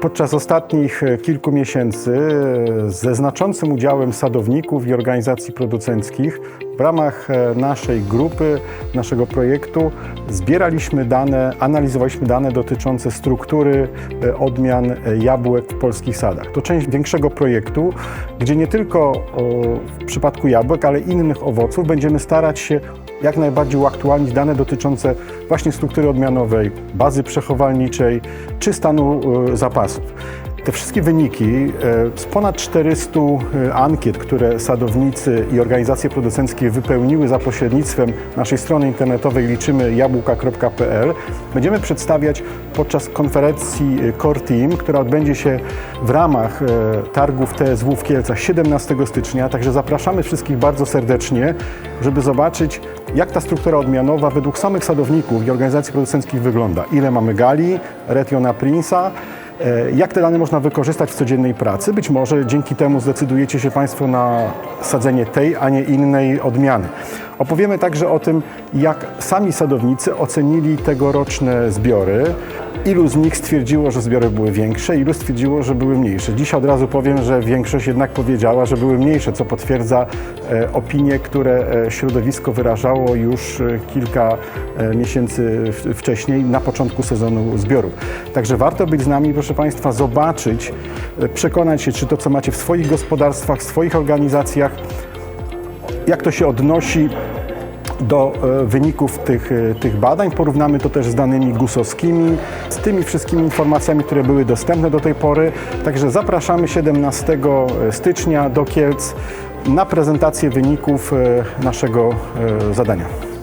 Podczas ostatnich e, kilku miesięcy e, ze znaczącym udziałem sadowników i organizacji producenckich w ramach e, naszej grupy, naszego projektu zbieraliśmy dane, analizowaliśmy dane dotyczące struktury e, odmian e, jabłek w polskich sadach. To część większego projektu, gdzie nie tylko w przypadku jabłek, ale innych owoców będziemy starać się jak najbardziej uaktualnić dane dotyczące właśnie struktury odmianowej, bazy przechowalniczej czy stanu zapasów. Te wszystkie wyniki e, z ponad 400 e, ankiet, które sadownicy i organizacje producenckie wypełniły za pośrednictwem naszej strony internetowej liczymy jabłka.pl będziemy przedstawiać podczas konferencji e, Core Team, która odbędzie się w ramach targów TSW w Kielcach 17 stycznia. Także zapraszamy wszystkich bardzo serdecznie, żeby zobaczyć, jak ta struktura odmianowa według samych sadowników i organizacji producenckich wygląda. Ile mamy gali, Retiona Prince'a, Jak te dane można wykorzystać w codziennej pracy? Być może dzięki temu zdecydujecie się Państwo na sadzenie tej, a nie innej odmiany. Opowiemy także o tym, jak sami sadownicy ocenili tegoroczne zbiory. Ilu z nich stwierdziło, że zbiory były większe, ilu stwierdziło, że były mniejsze. Dziś od razu powiem, że większość jednak powiedziała, że były mniejsze, co potwierdza e, opinie, które e, środowisko wyrażało już e, kilka miesięcy wcześniej, na początku sezonu zbiorów. Także warto być z nami, proszę Państwa, zobaczyć, przekonać się, czy to, co macie w swoich gospodarstwach, w swoich organizacjach, jak to się odnosi do e, wyników tych, e, tych badań. Porównamy to też z danymi gusowskimi, z tymi wszystkimi informacjami, które były dostępne do tej pory. Także zapraszamy 17 stycznia do Kielc na prezentację wyników e, naszego e, zadania.